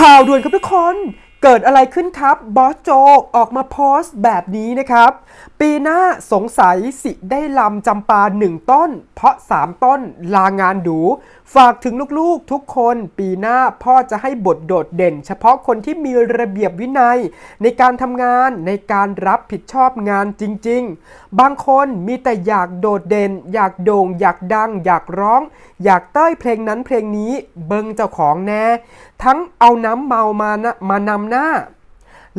ข่าวด่วนครับทุกคนเกิดอะไรขึ้นครับบอสโจกออกมาโพสต์แบบนี้นะครับ ปีหน้าสงสัยสิได้ลำจำปาหนึ่งต้น เพราะ 3 ต้นลางานดู ฝากถึงลูกๆทุกคนปีหน้าพ่อจะให้บทโดดเด่น เฉพาะคนที่มีระเบียบวินัย ในการทำงานในการรับผิดชอบงานจริง ๆ บางคนมีแต่อยากโดดเด่น อยากโด่ง อยากดัง อยากร้อง อยากเต้ยเพลงนั้นเพลงนี้เบิงเจ้าของแน่ ทั้งเอาน้ำเมามานะมานำหน้า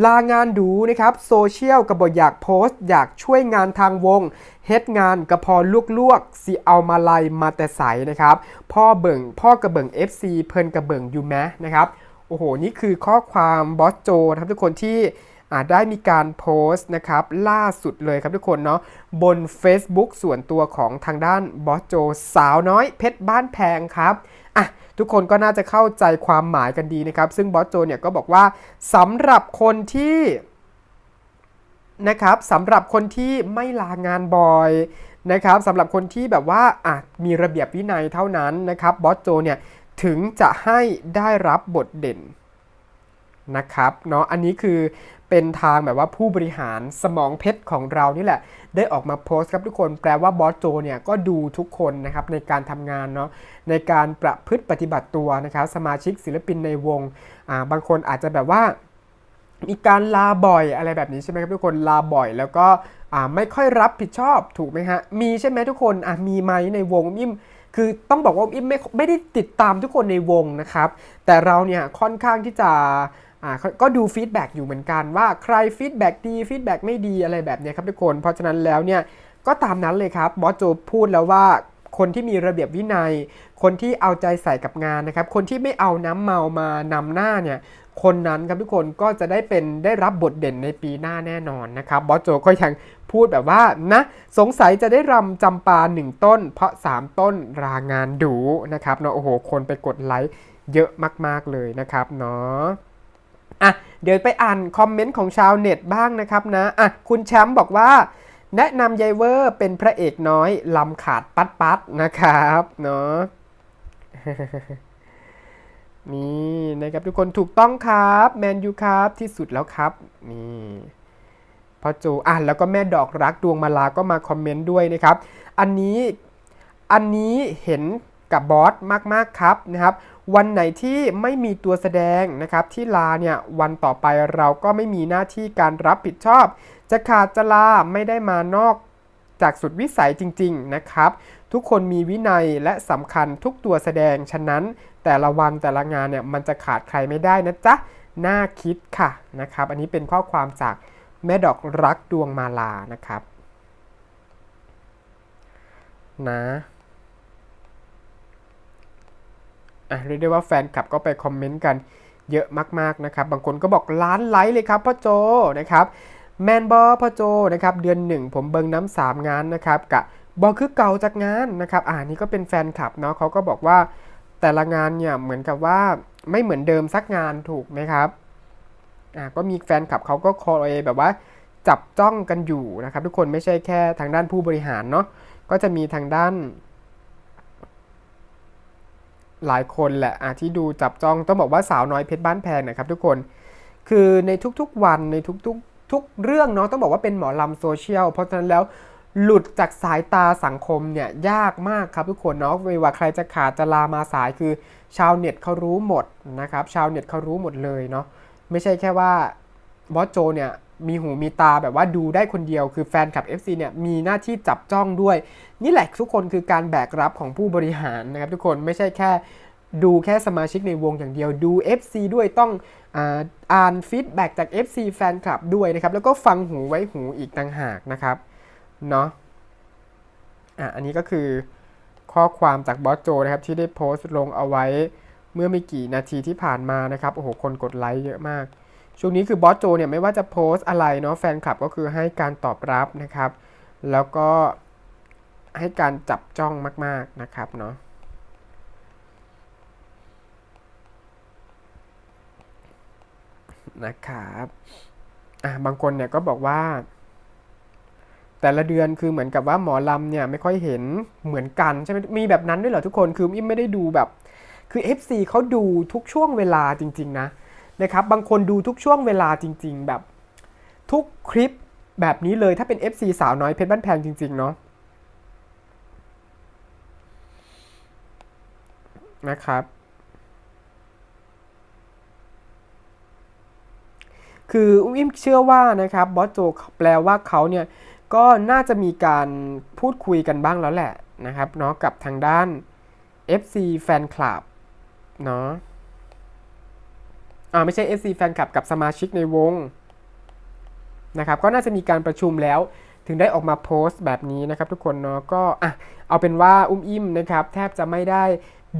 ลางานดูนะครับโซเชียลกระบอกอยากโพสต์ อยากช่วยงานทางวงเฮ็ดงานกระพอลวกๆสิเอามาไลยมาแต่ใสนะครับ พ่อเบิ่งพ่อกระเบิ่ง FC เพิ่นกระเบิ่งอยู่แมนะครับโอ้โห นี่คือข้อความบอสโจนะครับทุกคนที่อ่าได้มีการโพสต์นะครับล่าสุดเลยครับทุกคนเนาะบน Facebook ส่วนตัวของทางด้านบอสโจสาวน้อยเพชรบ้านแพงครับ อะทุกคนก็น่าจะเข้าใจความหมายกันดีนะครับ ซึ่งบอสโจเนี่ยก็บอกว่าสำหรับคนที่นะครับสำหรับคนที่ไม่ลางานบ่อยนะครับสำหรับคนที่แบบว่าอะมีระเบียบวินัยเท่านั้นนะครับบอสโจเนี่ยถึงจะให้ได้รับบทเด่น นะครับเนาะอันนี้คือเป็นทางแบบว่าผู้บริหารสมองเพชรของเรานี่แหละ ได้ออกมาโพสต์ครับทุกคนแปลว่าบอสโจเนี่ยก็ดูทุกคนนะครับในการทำงานเนาะในการประพฤติปฏิบัติตัวนะครับสมาชิกศิลปินในวงอ่าบางคนอาจจะแบบว่า มีการลาบ่อยอะไรแบบนี้ใช่ไหมครับทุกคนลาบ่อย แล้วก็อ่าไม่ค่อยรับผิดชอบถูกไหมฮะมีใช่ไหมทุกคนอะมีไหมในวงอิ่มคือต้องบอกว่าอิ่มไม่ไม่ได้ติดตามทุกคนในวงนะครับ แต่เราเนี่ยค่อนข้างที่จะ อ่าก็ดูฟีดแบ็กอยู่เหมือนกันว่าใครฟีดแบ็กดีฟีดแบ็กไม่ดีอะไรแบบนี้ครับทุกคน เพราะฉะนั้นแล้วเนี่ยก็ตามนั้นเลยครับบอสโจพูดแล้วว่าคนที่มีระเบียบวินัย คนที่เอาใจใส่กับงานนะครับ คนที่ไม่เอาน้ำเมามานำหน้าเนี่ย คนนั้นครับทุกคนก็จะได้เป็นได้รับบทเด่นในปีหน้าแน่นอนนะครับ บอสโจก็ยังพูดแบบว่านะ สงสัยจะได้รำจำปาหนึ่งต้น เพราะ 3 ต้นรางานดูนะครับเนาะโอ้โห คนไปกดไลค์เยอะมาก ๆเลยนะครับเนาะ เดี๋ยวไปอ่านคอมเมนต์ของชาวเน็ตบ้างนะครับนะอะคุณแชมป์บอกว่า แนะนำยายเวอร์เป็นพระเอกน้อยลำขาดปัดปัดๆนะครับเนาะนี่นะครับทุกคนถูกต้องครับแมนยูครับที่สุดแล้วครับนี่พ่อโจอะแล้วก็แม่ดอกรักดวงมาลาก็มาคอมเมนต์ด้วยนะครับ อันนี้อันนี้เห็น กับบอสมากๆครับนะครับ วันไหนที่ไม่มีตัวแสดงนะครับที่ลาเนี่ยวันต่อไปเราก็ไม่มีหน้าที่การรับผิดชอบ จะขาดจะลาไม่ได้มานอกจากสุดวิสัยจริง ๆนะครับ ทุกคนมีวินัยและสำคัญทุกตัวแสดง ฉะนั้นแต่ละวันแต่ละงานเนี่ยมันจะขาดใครไม่ได้นะจ๊ะน่าคิดค่ะนะครับ อันนี้เป็นข้อความจากแม่ดอกรักดวงมาลานะครับ นะอะ เรียกได้ว่าแฟนคลับก็ไปคอมเมนต์กันเยอะมากๆนะครับ บางคนก็บอกล้านไลค์เลยครับพ่อโจนะครับแมนบอพ่อโจนะครับเดือนหนึ่งผมเบิงน้ำสามงานนะครับกะบอคือเก่าจากงานนะครับอ่านี่ก็เป็นแฟนคลับเนาะเขาก็บอกว่าแต่ละงานเนี่ยเหมือนกับว่าไม่เหมือนเดิมสักงานถูกไหมครับอ่าก็มีแฟนคลับเขาก็คอยแบบว่าจับจ้องกันอยู่นะครับ ทุกคนไม่ใช่แค่ทางด้านผู้บริหารเนาะก็จะมีทางด้าน หลายคนแหละอะที่ดูจับจ้องต้องบอกว่าสาวน้อยเพชรบ้านแพงนะครับทุกคน คือในทุกๆวันในทุกๆทุกเรื่องเนาะต้องบอกว่าเป็นหมอลำโซเชียลเพราะฉะนั้นแล้วหลุดจากสายตาสังคมเนี่ยยากมากครับทุกคนเนาะไม่ว่าใครจะขาดจะลามาสายคือชาวเน็ตเขารู้หมดนะครับชาวเน็ตเขารู้หมดเลยเนาะไม่ใช่แค่ว่าบอสโจเนี่ย มีหูมีตาแบบว่าดูได้คนเดียว คือแฟนคลับ FC เนี่ยมีหน้าที่จับจ้องด้วย นี่แหละทุกคนคือการแบกรับของผู้บริหารนะครับทุกคนไม่ใช่แค่ดูแค่สมาชิกในวงอย่างเดียวดู FC ด้วยต้องอ่านฟีดแบ็กจาก FC แฟนคลับด้วยนะครับ แล้วก็ฟังหูไว้หูอีกต่างหากนะครับเนาะอะอันนี้ก็คือข้อความจากบอสโจนะครับ ที่ได้โพสต์ลงเอาไว้เมื่อไม่กี่นาทีที่ผ่านมานะครับ โอ้โห คนกดไลค์เยอะมาก ช่วงนี้คือบอสโจเนี่ยไม่ว่าจะโพสต์อะไรเนาะแฟนคลับก็คือให้การตอบรับนะครับ แล้วก็ให้การจับจ้องมาก ๆนะครับเนาะนะครับอะบางคนเนี่ยก็บอกว่า แต่ละเดือนคือเหมือนกับว่าหมอลำเนี่ยไม่ค่อยเห็นเหมือนกันใช่ไหมมีแบบนั้นด้วยเหรอทุกคนคืออิมไม่ได้ดูแบบ คือ FC เขาดูทุกช่วงเวลาจริง ๆ นะ นะครับบางคนดูทุกช่วงเวลาจริง ๆ แบบทุกคลิปแบบนี้เลยถ้าเป็น FC สาวน้อยเพชรบ้านแพงจริง ๆ เนาะนะครับ คืออุ้มอิ่มเชื่อว่านะครับบอสโจแปลว่าเขาเนี่ยก็น่าจะมีการพูดคุยกันบ้างแล้วแหละนะครับเนาะกับทางด้าน FC แฟนคลับเนาะ อ่าไม่ใช่ FC แฟนคลับกับสมาชิกในวงนะครับก็น่าจะมีการประชุมแล้วถึงได้ออกมาโพสต์แบบนี้นะครับทุกคนเนาะก็อะเอาเป็นว่าอุ้มอิ่มนะครับแทบจะไม่ได้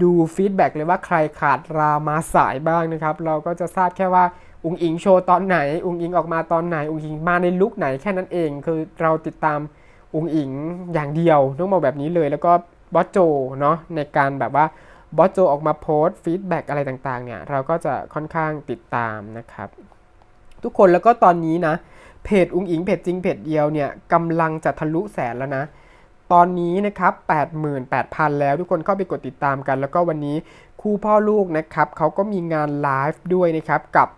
ดูฟีดแบ็กเลยว่าใครขาดรามาสายบ้างนะครับ เราก็จะทราบแค่ว่าอุงอิงโชว์ตอนไหน อุงอิงออกมาตอนไหน อุงอิงมาในลุคไหนแค่นั้นเอง คือเราติดตามอุงอิงอย่างเดียวต้องบอกแบบนี้เลย แล้วก็บอสโจเนาะในการแบบว่า บอสโจออกมาโพสต์ฟีดแบ็กอะไรต่างๆเนี่ยเราก็จะค่อนข้างติดตามนะครับ ทุกคนแล้วก็ตอนนี้นะ เพจอุงอิงเพจจริงเพจเดียวเนี่ยกำลังจะทะลุแสนแล้วนะ ตอนนี้นะครับ 88,000 แล้วทุกคนเข้าไปกดติดตามกัน แล้วก็วันนี้คู่พ่อลูกนะครับเขาก็มีงานไลฟ์ด้วยนะครับกับ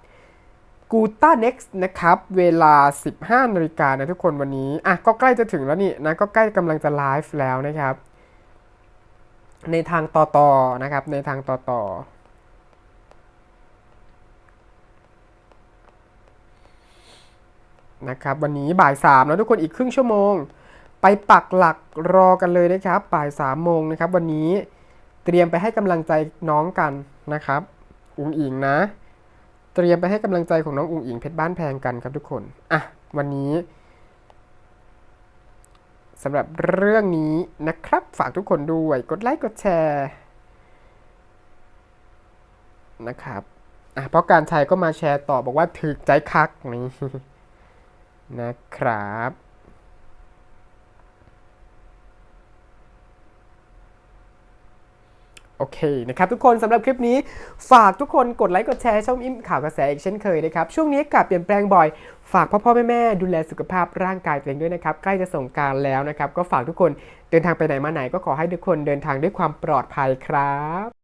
กูต้า next นะครับ เวลา 15นาฬิกานะทุกคนวันนี้ อะ ก็ใกล้จะถึงแล้วนี่นะ ก็ใกล้กำลังจะไลฟ์แล้วนะครับ ในทางต่อต่อนะครับ ในทางต่อต่อนะครับวันนี้บ่ายสามแล้วทุกคนอีกครึ่งชั่วโมง ไปปักหลักรอกันเลยนะครับบ่ายสามโมงนะครับวันนี้เตรียมไปให้กำลังใจน้องกันนะครับอุ๋งอิงนะ เตรียมไปให้กำลังใจของน้องอุ๋งอิงเพชรบ้านแพงกันครับทุกคนอะวันนี้ สำหรับเรื่องนี้นะครับ ฝากทุกคนด้วย กดไลค์กดแชร์นะครับอะเพราะการชัยก็มาแชร์ต่อบอกว่าถึกใจคักนี่นะครับ โอเคนะครับทุกคนสำหรับคลิปนี้ฝากทุกคนกดไลค์กดแชร์ช่องอิ่มข่าวกระแสอีกเช่นเคยนะครับ ช่วงนี้อากาศเปลี่ยนแปลงบ่อย ฝากพ่อพ่อแม่แม่ดูแลสุขภาพร่างกายตัวเองด้วยนะครับ ใกล้จะส่งการแล้วนะครับ ก็ฝากทุกคนเดินทางไปไหนมาไหนก็ขอให้ทุกคนเดินทางด้วยความปลอดภัยครับ